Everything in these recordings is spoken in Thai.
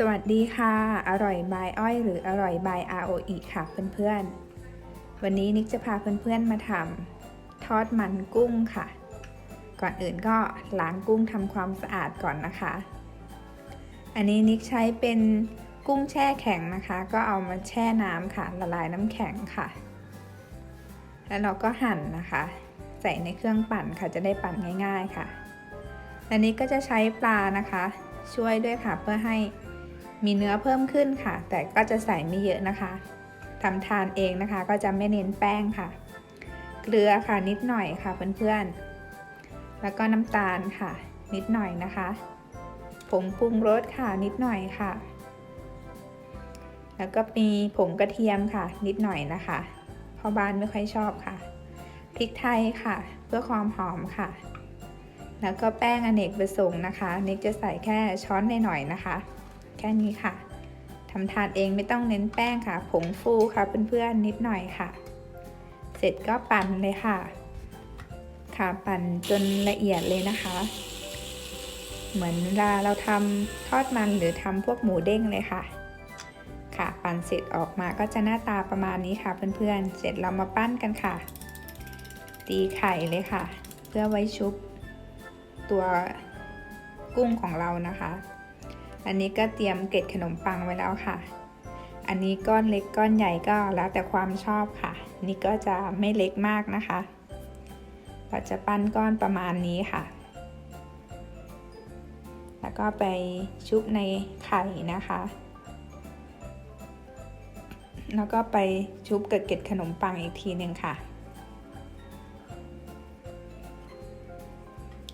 สวัสดีค่ะ อร่อยบายอ้อย หรืออร่อยบาย ROE ค่ะเพื่อนๆ วันนี้นิกจะพาเพื่อนๆมาทำทอดมันกุ้งค่ะ ก่อนอื่นก็ล้างกุ้งทำความสะอาดก่อนนะคะ อันนี้นิกใช้เป็นกุ้งแช่แข็งนะคะ ก็เอามาแช่น้ำค่ะ ละลายน้ำแข็งค่ะ แล้วเราก็หั่นนะคะ ใส่ในเครื่องปั่นค่ะจะได้ปั่นง่าย ๆค่ะ อันนี้ก็จะใช้ปลานะคะช่วยด้วยค่ะเพื่อให้ มีเนื้อเพิ่มขึ้นค่ะ แต่ก็จะใส่ไม่เยอะนะคะทำทานเองนะคะ ก็จะไม่เน้นแป้งค่ะ เกลือค่ะนิดหน่อยค่ะเพื่อนๆ แล้วก็น้ำตาลค่ะ นิดหน่อยนะคะผงปรุงรสค่ะนิดหน่อยค่ะ แล้วก็มีผงกระเทียมค่ะ นิดหน่อยนะคะพ่อบ้านไม่ค่อยชอบค่ะ พริกไทยค่ะ เพื่อความหอมค่ะ แล้วก็แป้งอเนกประสงค์นะคะนิกจะใส่แค่ช้อนหน่อยๆนะคะ แค่นี้ค่ะทำทานเองไม่ต้องเน้นแป้งค่ะ ผงฟูค่ะเพื่อนๆนิดหน่อยค่ะ เสร็จก็ปั่นเลยค่ะ ค่ะปั่นจนละเอียดเลยนะคะ เหมือนเวลาเราทำทอดมันหรือทำพวกหมูเด้งเลยค่ะ ค่ะปั่นเสร็จออกมาก็จะหน้าตาประมาณนี้ค่ะเพื่อนๆ เสร็จเรามาปั้นกันค่ะ ตีไข่เลยค่ะ เพื่อไว้ชุบตัวกุ้งของเรานะคะ อันนี้ก็เตรียมเกล็ดขนมปังไว้แล้วค่ะ อันนี้ก้อนเล็กก้อนใหญ่ก็แล้วแต่ความชอบค่ะ นี่ก็จะไม่เล็กมากนะคะ เราจะปั้นก้อนประมาณนี้ค่ะ แล้วก็ไปชุบในไข่นะคะ แล้วก็ไปชุบกับเกล็ดขนมปังอีกทีหนึ่งค่ะ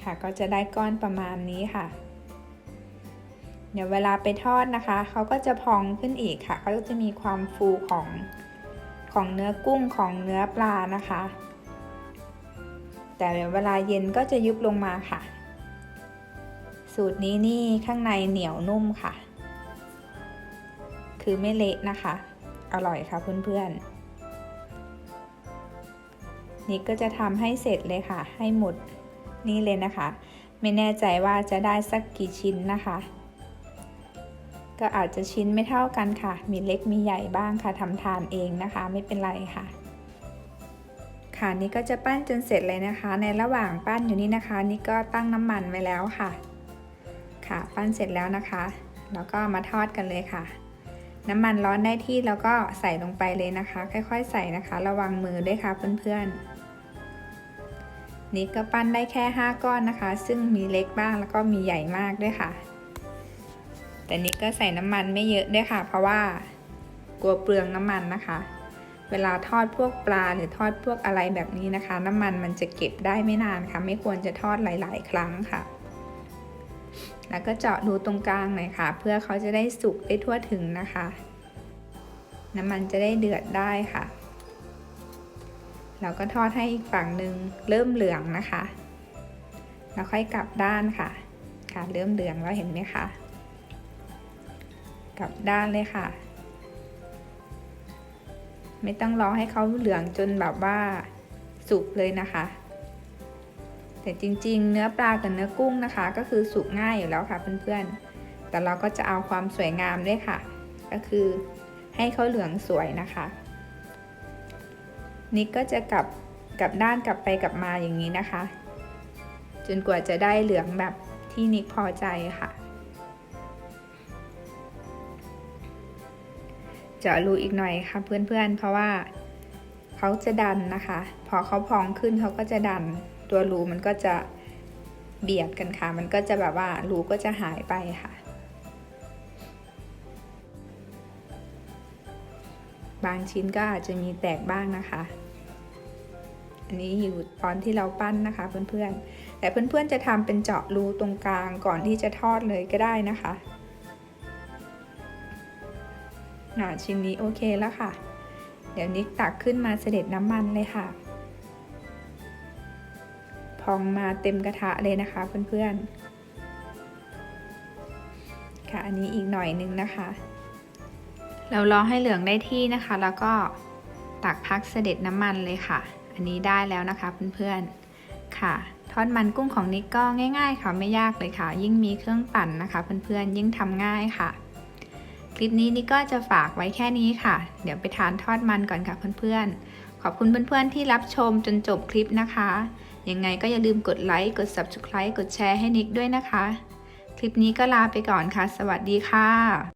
ค่ะก็จะได้ก้อนประมาณนี้ค่ะ เดี๋ยวเวลาไปทอดนะคะ เขาก็จะพองขึ้นอีกค่ะ เขาก็จะมีความฟูของของเนื้อกุ้งของเนื้อปลานะคะ แต่เวลาเย็นก็จะยุบลงมาค่ะ สูตรนี้นี่ข้างในเหนียวนุ่มค่ะ คือไม่เละนะคะ อร่อยค่ะเพื่อนๆนี่ก็จะทำให้เสร็จเลยค่ะ ให้หมดนี่เลยนะคะ ไม่แน่ใจว่าจะได้สักกี่ชิ้นนะคะ ก็อาจจะชิ้นไม่เท่ากันค่ะ มีเล็กมีใหญ่บ้างค่ะทำทานเองนะคะ ไม่เป็นไรค่ะ ค่ะนี่ก็จะปั้นจนเสร็จเลยนะคะ ในระหว่างปั้นอยู่นี่นะคะ นี่ก็ตั้งน้ำมันไว้แล้วค่ะ ค่ะ ปั้นเสร็จแล้วนะคะ แล้วก็มาทอดกันเลยค่ะ น้ำมันร้อนได้ที่แล้วก็ใส่ลงไปเลยนะคะ ค่อย ๆ ใส่นะคะ ระวังมือด้วยค่ะเพื่อนๆนี่ก็ปั้นได้แค่ 5 ก้อนนะคะ ซึ่งมีเล็กบ้างแล้วก็มีใหญ่มากด้วยค่ะ แต่นี้ก็ใส่น้ำมันไม่เยอะด้วยค่ะ เพราะว่ากลัวเปลืองน้ำมันนะคะ เวลาทอดพวกปลาหรือทอดพวกอะไรแบบนี้นะคะ น้ำมันมันจะเก็บได้ไม่นานค่ะ ไม่ควรจะทอดหลาย ๆ ครั้งค่ะ แล้วก็เจาะรูตรงกลางหน่อยค่ะ เพื่อเขาจะได้สุกได้ทั่วถึงนะคะ น้ำมันจะได้เดือดได้ค่ะเราก็ทอดให้อีกฝั่งหนึ่งเริ่มเหลืองนะคะ แล้วค่อยกลับด้านค่ะ ค่ะเริ่มเหลืองแล้วเห็นไหมคะ กลับด้านเลยค่ะ ไม่ต้องรอให้เขาเหลืองจนแบบว่าสุกเลยนะคะ แต่จริงๆ เนื้อปลากับเนื้อกุ้งนะคะ ก็คือสุกง่ายอยู่แล้วค่ะเพื่อนๆ แต่เราก็จะเอาความสวยงามด้วยค่ะ ก็คือให้เขาเหลืองสวยนะคะนิกก็จะกลับกลับด้านกลับไปกลับมาอย่างนี้นะคะ จนกว่าจะได้เหลืองแบบที่นิกพอใจค่ะ เจาะรูอีกหน่อยค่ะเพื่อนๆ เพราะว่าเขาจะดันนะคะ พอเขาพองขึ้นเขาก็จะดัน ตัวรูมันก็จะเบียดกันค่ะ มันก็จะแบบว่ารูก็จะหายไปค่ะ บางชิ้นก็อาจจะมีแตกบ้างนะคะอันนี้อยู่ตอนที่เราปั้นนะคะเพื่อนๆ แต่เพื่อนๆจะทำเป็นเจาะรูตรงกลางก่อนที่จะทอดเลยก็ได้นะคะ หนาชิ้นนี้โอเคแล้วค่ะ เดี๋ยวนิกตักขึ้นมาเสด็จน้ำมันเลยค่ะ พองมาเต็มกระทะเลยนะคะเพื่อนๆ ค่ะอันนี้อีกหน่อยนึงนะคะ เรารอให้เหลืองได้ที่นะคะ แล้วก็ตักพักเสด็จน้ำมันเลยค่ะ อันนี้ได้แล้วนะคะเพื่อนๆ ค่ะทอดมันกุ้งของนิกก็ง่าย ๆ ค่ะไม่ยากเลยค่ะ ยิ่งมีเครื่องปั่นนะคะ เพื่อนๆ ยิ่งทำง่ายค่ะ คลิปนี้นี่ก็จะฝากไว้แค่นี้ค่ะ เดี๋ยวไปทานทอดมันก่อนค่ะเพื่อนๆ ขอบคุณเพื่อนๆที่รับชมจนจบคลิปนะคะ ยังไงก็อย่าลืมกดไลค์ กด Subscribe กดแชร์ให้นิกด้วยนะคะ คลิปนี้ก็ลาไปก่อนค่ะ สวัสดีค่ะ